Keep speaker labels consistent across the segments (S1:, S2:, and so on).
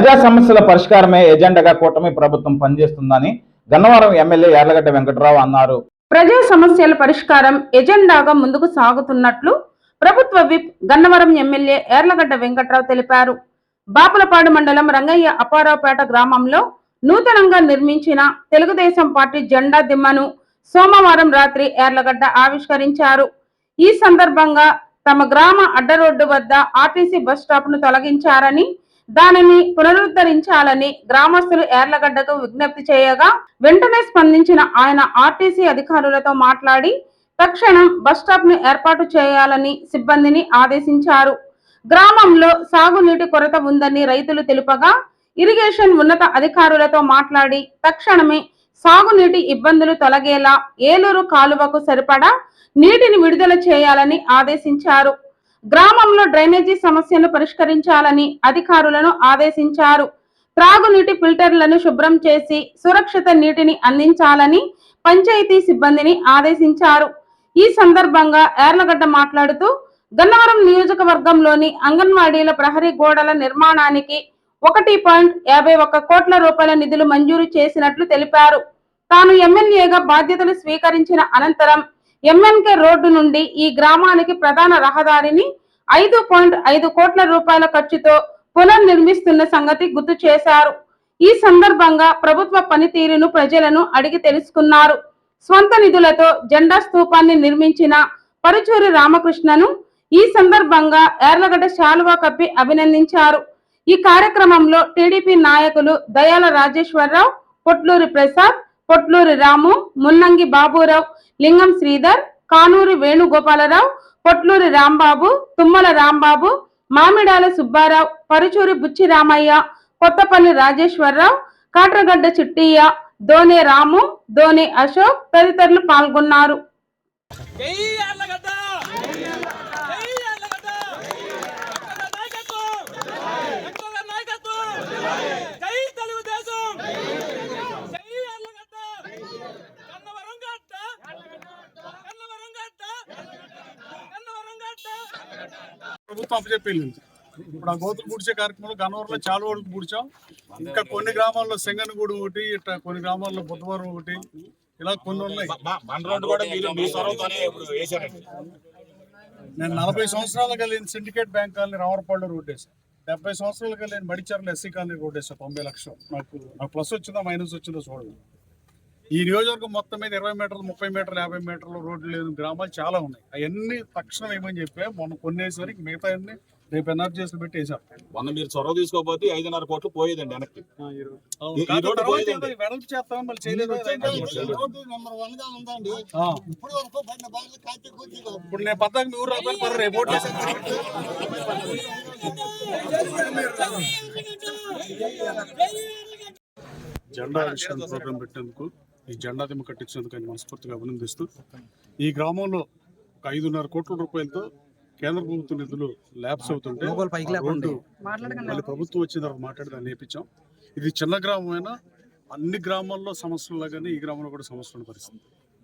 S1: ప్రజా సమస్యల పరిష్కారమే ఎజెండాగా కూటమి ప్రభుత్వం పనిచేస్తుందని గన్నవరం ఎమ్మెల్యే యార్లగడ్డ వెంకటరావు అన్నారు.
S2: ప్రజా సమస్యల పరిష్కారం ఎజెండాగా ముందుకు సాగుతున్నట్లు ప్రభుత్వ విప్ గన్నవరం ఎమ్మెల్యే ఏర్లగడ్డ వెంకట్రావు తెలిపారు. బాపులపాడు మండలం రంగయ్య అపారావుపేట గ్రామంలో నూతనంగా నిర్మించిన తెలుగుదేశం పార్టీ జెండా దిమ్మను సోమవారం రాత్రి ఏర్లగడ్డ ఆవిష్కరించారు. ఈ సందర్భంగా తమ గ్రామ అడ్డ రోడ్డు వద్ద ఆర్టీసీ బస్ స్టాప్ను తొలగించారని దానిని పునరుద్ధరించాలని గ్రామస్తులు ఏర్లగడ్డకు విజ్ఞప్తి చేయగా వెంటనే స్పందించిన ఆయన ఆర్టీసీ అధికారులతో మాట్లాడి తక్షణం బస్టాప్ను ఏర్పాటు చేయాలని సిబ్బందిని ఆదేశించారు. గ్రామంలో సాగునీటి కొరత ఉందని రైతులు తెలుపగా ఇరిగేషన్ ఉన్నత అధికారులతో మాట్లాడి తక్షణమే సాగునీటి ఇబ్బందులు తొలగేలా ఏలూరు కాలువకు సరిపడా నీటిని విడుదల చేయాలని ఆదేశించారు. గ్రామంలో డ్రైనేజీ సమస్యను పరిష్కరించాలని అధికారులను ఆదేశించారు. త్రాగునీటి ఫిల్టర్లను శుభ్రం చేసి సురక్షిత నీటిని అందించాలని పంచాయతీ సిబ్బందిని ఆదేశించారు. ఈ సందర్భంగా ఏర్లగడ్డ మాట్లాడుతూ గన్నవరం నియోజకవర్గంలోని అంగన్వాడీల ప్రహరీ గోడల నిర్మాణానికి ఒకటి పాయింట్ యాభై ఒక్క కోట్ల రూపాయల నిధులు మంజూరు చేసినట్లు తెలిపారు. తాను ఎమ్మెల్యేగా బాధ్యతలు స్వీకరించిన అనంతరం ఎంఎన్కే రోడ్డు నుండి ఈ గ్రామానికి ప్రధాన రహదారిని ఐదు పాయింట్ ఐదు కోట్ల రూపాయల ఖర్చుతో పునర్నిర్మిస్తున్న సంగతి గుర్తు చేశారు. ఈ సందర్భంగా ప్రభుత్వ పనితీరును ప్రజలను అడిగి తెలుసుకున్నారు. స్వంత నిధులతో జెండా స్థూపాన్ని నిర్మించిన పరుచూరి రామకృష్ణను ఈ సందర్భంగా ఏర్లగడ్డ శాలువా కప్పి అభినందించారు. ఈ కార్యక్రమంలో టీడీపీ నాయకులు దయాల రాజేశ్వరరావు పొట్లూరి ప్రసాద్ పొట్లూరి రాము మున్నంగి బాబురావు లింగం శ్రీధర్ కానూరి వేణుగోపాలరావు పొట్లూరి రాంబాబు తుమ్మల రాంబాబు మామిడాల సుబ్బారావు పరుచూరి బుచ్చి రామయ్య కొత్తపల్లి రాజేశ్వరరావు కాట్రగడ్డ చిట్టయ్య దోనే రాము దోనే అశోక్ తదితరులు పాల్గొన్నారు.
S3: ప్రభుత్వం అప్పచెప్పింది ఇప్పుడు ఆ గోతులు పూడ్చే కార్యక్రమంలో గన్నవరంలో చాలా వరకు పూడ్చాం. ఇంకా కొన్ని గ్రామాల్లో సెంగనగూడు ఒకటి ఇట్లా కొన్ని గ్రామాల్లో బుధవారం ఒకటి ఇలా కొన్ని ఉన్నాయి. నేను నలభై సంవత్సరాలు కలిగిన syndicate bank colony Ramarapalli road వేసాను డెబ్బై సంవత్సరాలు కలిగిన మడిచర్ల ఎస్సీ కాలనీ రోడ్ వేసాను తొంభై లక్షలు. నాకు నాకు ప్లస్ వచ్చిందా మైనస్ వచ్చిందో చూడండి ఈ నియోజకవర్గం మొత్తం మీద ఇరవై మీటర్లు ముప్పై మీటర్లు యాభై మీటర్లు రోడ్లు లేని గ్రామాలు చాలా ఉన్నాయి అవన్నీ తక్షణం ఏమని చెప్పా మొన్న కొన్ని వేసరికి మిగతా అన్ని రేపు ఎనర్జీస్ పెట్టి వేసాం
S4: మొన్న మీరు చొరవ తీసుకోకపోతే ఐదున్నర కోట్లు పోయేదండి వెనక్కి
S3: వెడల్పు చేస్తాం మళ్ళీ చేయలేదు ఆ. ఇప్పుడు నేను పద్దాక మీ ఊరు రూపాయలు పర్రు రేపు ఓటు వేసాను. జెండా ఆవిష్కరణ ప్రోగ్రాం పెట్టినందుకు ఈ జెండా దిమ్మ కట్టించినందుకు ఆయన మనస్ఫూర్తిగా అభినందిస్తూ ఈ గ్రామంలో ఒక ఐదున్నర కోట్ల రూపాయలతో కేంద్ర ప్రభుత్వ నిధులు ల్యాబ్స్ అవుతుంటే రోడ్డు మళ్ళీ ప్రభుత్వం వచ్చిన తర్వాత మాట్లాడి దాన్ని నేర్పించాం. ఇది చిన్న గ్రామమైనా అన్ని గ్రామాల్లో సమస్యలు లాగానే ఈ గ్రామంలో కూడా సమస్యలు పరిస్థితి.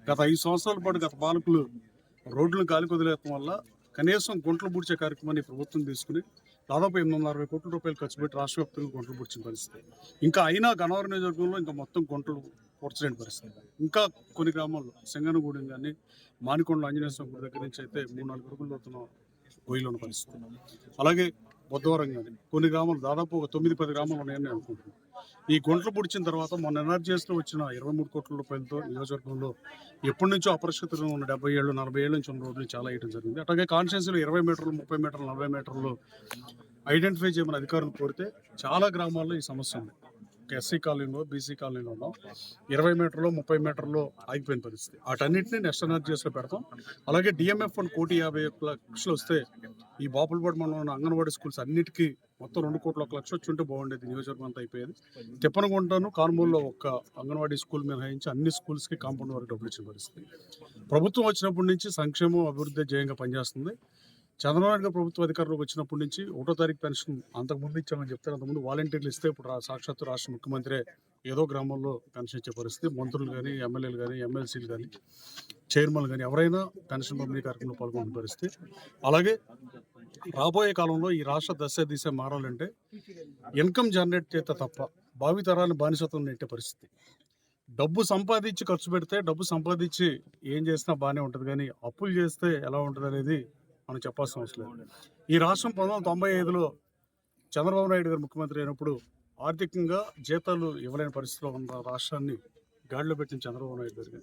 S3: గత ఐదు సంవత్సరాల పాటు గత పాలకులు రోడ్లను గాలి వదిలేయడం వల్ల కనీసం గుంటలు పూడ్చే కార్యక్రమాన్ని ప్రభుత్వం తీసుకుని దాదాపు ఎనిమిది వందల అరవై కోట్ల రూపాయలు ఖర్చు పెట్టి రాష్ట్ర వ్యాప్తంగా గుంటలు పూడ్చిన పరిస్థితి. ఇంకా అయినా గన్నవరం నియోజకవర్గంలో ఇంకా మొత్తం గుంటలు పూడ్చలేని పరిస్థితి. ఇంకా కొన్ని గ్రామాల్లో సింగనగూడెం కానీ మానికొండ ఆంజనేయ స్వామి గుడి దగ్గర నుంచి అయితే మూడు నాలుగు అడుగులు అవుతున్న గొయ్యిలో ఉన్న పరిస్థితి అలాగే బుధవారం కానీ కొన్ని గ్రామాలు దాదాపు ఒక తొమ్మిది పది గ్రామాలు ఉన్నాయని అనుకుంటున్నాను. ఈ గుంటలు పుడిచిన తర్వాత మొన్న ఎనర్జీస్లో వచ్చిన ఇరవై మూడు కోట్ల రూపాయలతో నియోజకవర్గంలో ఎప్పటి నుంచో అపరిశుద్ధంగా ఉన్న డెబ్బై ఏళ్ళు నలభై ఏళ్ళ నుంచి ఉన్న రోడ్లు చాలా వేయడం జరిగింది. అట్లాగే కాన్స్టిట్యూన్సీలో ఇరవై మీటర్లు ముప్పై మీటర్లు నలభై మీటర్లు ఐడెంటిఫై చేయమని అధికారులు కోరితే చాలా గ్రామాల్లో ఈ సమస్య ఉంది. ఎస్సీ కాలనీలో బీసీ కాలనీలో ఇరవై మీటర్లు ముప్పై మీటర్లో ఆగిపోయిన పరిస్థితి. వాటన్నింటినీ నెక్స్ట్ ఎనర్జీస్లో పెడతాం. అలాగే డిఎంఎఫ్ ఫండ్ కోటి యాభై ఒక్క లక్షలు వస్తే ఈ బాపులపాడు మండలంలో ఉన్న అంగన్వాడీ స్కూల్స్ అన్నిటికీ మొత్తం రెండు కోట్ల ఒక లక్ష వచ్చి ఉంటే బాగుండేది. నియోజకవర్గం అంతా అయిపోయేది. తిప్పనగుంటను కార్మూల్లో ఒక అంగన్వాడీ స్కూల్ మినహాయించి అన్ని స్కూల్స్కి కాంపౌండ్ వరకు డబ్బులు ఇచ్చిన పరిస్థితి. ప్రభుత్వం వచ్చినప్పటి నుంచి సంక్షేమం అభివృద్ధి జయంగా పనిచేస్తుంది. చంద్రబాబు నాయుడు గారు ప్రభుత్వ అధికారంలోకి వచ్చినప్పటి నుంచి ఒకటో తారీఖు పెన్షన్ అంతకుముందు ఇచ్చామని చెప్తారు అంతకుముందు వాలంటీర్లు ఇస్తే ఇప్పుడు సాక్షాత్తు రాష్ట్ర ముఖ్యమంత్రి ఏదో గ్రామంలో పెన్షన్ ఇచ్చే పరిస్థితి. మంత్రులు కానీ ఎమ్మెల్యేలు కానీ ఎమ్మెల్సీలు కానీ చైర్మన్లు కానీ ఎవరైనా పెన్షన్ పంపిణీ కార్యక్రమంలో పాల్గొనే పరిస్థితి. అలాగే రాబోయే కాలంలో ఈ రాష్ట్ర దశ దిశ మారాలంటే ఇన్కమ్ జనరేట్ చేస్తే తప్ప భావితరాన్ని బానిసత్వం నెట్టే పరిస్థితి. డబ్బు సంపాదించి ఖర్చు పెడితే డబ్బు సంపాదించి ఏం చేసినా బాగానే ఉంటుంది. కానీ అప్పులు చేస్తే ఎలా ఉంటుంది అనేది మనం చెప్పాల్సిన అవసరం లేదు. ఈ రాష్ట్రం పంతొమ్మిది వందల తొంభై ఐదులో చంద్రబాబు నాయుడు గారు ముఖ్యమంత్రి అయినప్పుడు ఆర్థికంగా జీతాలు ఇవ్వలేని పరిస్థితిలో ఉన్న రాష్ట్రాన్ని గాడిలో పెట్టిన చంద్రబాబు నాయుడు గారు.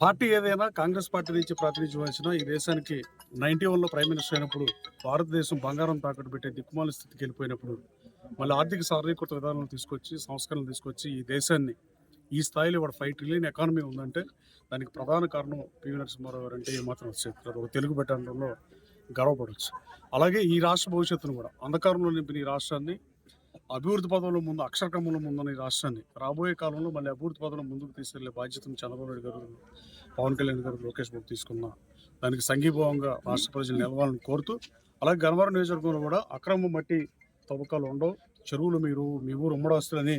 S3: పార్టీ ఏదైనా కాంగ్రెస్ పార్టీ నుంచి ప్రాతినిధ్యం వహించినా ఈ దేశానికి నైన్టీ వన్లో ప్రైమ్ మినిస్టర్ అయినప్పుడు భారతదేశం బంగారం తాకట్టు పెట్టే దిక్కుమాల స్థితికి వెళ్ళిపోయినప్పుడు మళ్ళీ ఆర్థిక సాధారణీకృత విధానాలను తీసుకొచ్చి సంస్కరణలు తీసుకొచ్చి ఈ దేశాన్ని ఈ స్థాయిలో వాడు ఫైవ్ ట్రిలియన్ ఎకానమీ ఉందంటే దానికి ప్రధాన కారణం పివి నరసింహారావు గారు అంటే ఏమాత్రం చెప్తారు. ఒక తెలుగు పెట్టడంలో గర్వపడవచ్చు అలాగే ఈ రాష్ట్ర భవిష్యత్తును కూడా. అంధకారంలో నింపిన ఈ రాష్ట్రాన్ని అభివృద్ధి పదంలో ముందు అక్షరక్రమంలో ముందున్న ఈ రాష్ట్రాన్ని రాబోయే కాలంలో మళ్ళీ అభివృద్ధి పదంలో ముందుకు తీసుకెళ్ళే బాధ్యతను చంద్రబాబు నాయుడు గారు పవన్ కళ్యాణ్ గారు లోకేష్ బాబు తీసుకున్న దానికి సంఘీభావంగా రాష్ట్ర ప్రజలు నిలవాలని కోరుతూ అలాగే గన్నవరం నియోజకవర్గంలో కూడా అక్రమ మట్టి తవ్వకాలు ఉండవు. చెరువులు మీరు మీ ఊరు ఉమ్మడస్తులని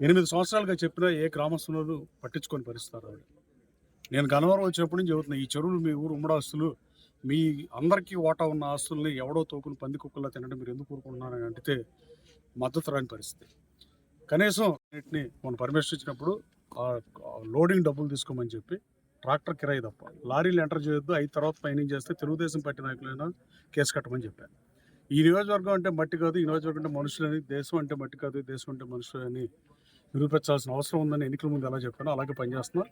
S3: ఎనిమిది సంవత్సరాలుగా చెప్పినా ఏ గ్రామస్తులు పట్టించుకొని పరిస్తారు ఆవిడ. నేను గన్నవరం వచ్చినప్పటి నుంచి చెబుతున్నా ఈ చెరువులు మీ ఊరు ఉమ్మడాస్తులు మీ అందరికీ ఓటా ఉన్న ఆస్తుల్ని ఎవడో తోకుని పంది కుక్కలా తినడం మీరు ఎందుకు కోరుకుంటున్నారని అంటే మద్దతు రాని పరిస్థితి. కనీసం వీటిని మనం పర్మిషన్ ఇచ్చినప్పుడు లోడింగ్ డబ్బులు తీసుకోమని చెప్పి ట్రాక్టర్ కిరాయి తప్ప లారీలు ఎంటర్ చేయొద్దు అయిన తర్వాత పైన చేస్తే తెలుగుదేశం పార్టీ నాయకులైనా కేసు కట్టమని చెప్పాను ఈ నియోజకవర్గం అంటే మట్టి కాదు ఈ నియోజకవర్గం అంటే మనుషులని దేశం అంటే మట్టి కాదు దేశం అంటే మనుషులని నిరూపించాల్సిన అవసరం ఉందని ఎన్నికల ముందు ఎలా చెప్పానో అలాగే పనిచేస్తున్నారు